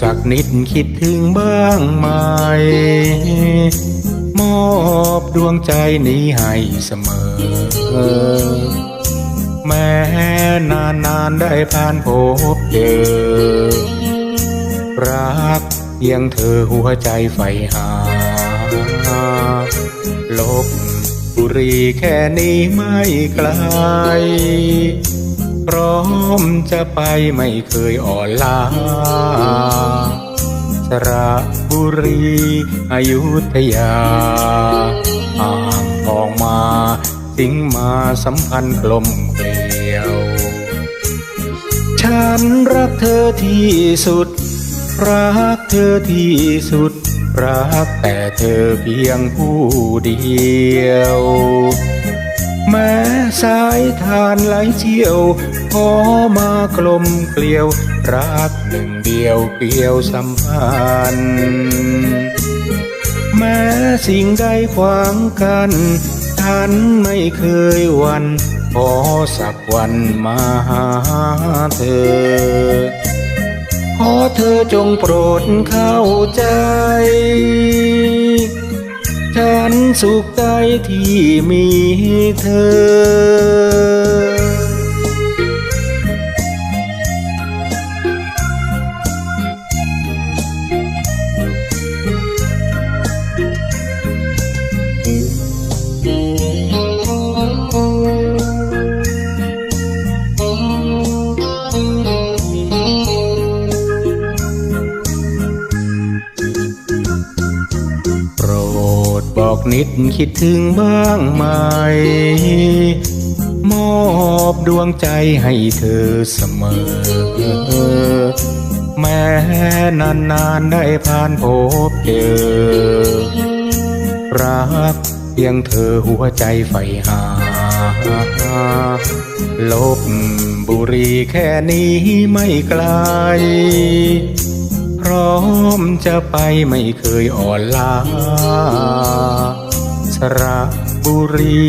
สักนิดคิดถึงบ้างไหม มอบดวงใจนี้ให้เสมอ แม้นานนานได้ผ่านพบเจอ รักเพียงเธอหัวใจใฝ่หา ลบบุรีแค่นี้ไม่ไกล พร้อมจะไปไม่เคยอ่อนล้าสระบุรีอยุธยา อ่างทองมาสิงมาสัมพันธ์กลมเกลียว ฉันรักเธอที่สุด รักเธอที่สุด รักแต่เธอเพียงผู้เดียว แม้สายทานไหลเชี่ยว ขอมากลมเกลียว รักหนึ่งเดียวเกลียวสัมพันธ์แม้สิ่งใดขวางกันฉันไม่เคยวันขอสักวันมาหาเธอ ขอเธอจงโปรดเข้าใจ ฉันสุขใจที่มีเธอ กนิดคิดถึงบ้างไหม มอบดวงใจให้เธอเสมอ แม้นานนานๆได้ผ่านพบเจอ รักเพียงเธอหัวใจใฝ่หา ลบบุรีแค่นี้ไม่ไกลพร้อมจะไปไม่เคยอ่อนล้า ระบุรี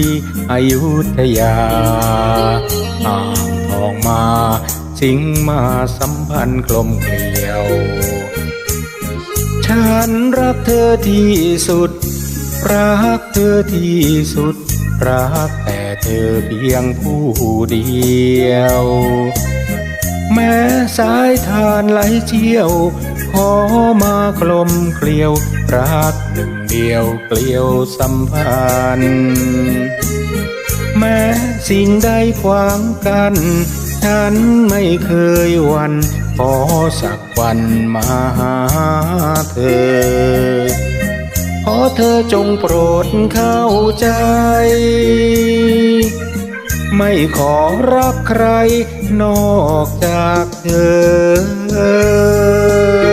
อยุธยาอ่างทองมาสิงมาสัมพันธ์กลมเกลียว ฉันรักเธอที่สุด รักเธอที่สุด รักแต่เธอเพียงผู้เดียว แม้สายทานไหลเชี่ยว ขอมากลมเกลียว รักหนึ่งเดียวเกลียวสัมพันธ์แม้สิ่งใดขวางกัน ฉันไม่เคยหวัน ขอสักวันมาหาเธอ ขอเธอจงโปรดเข้าใจ ไม่ขอรักใครนอกจากเธอ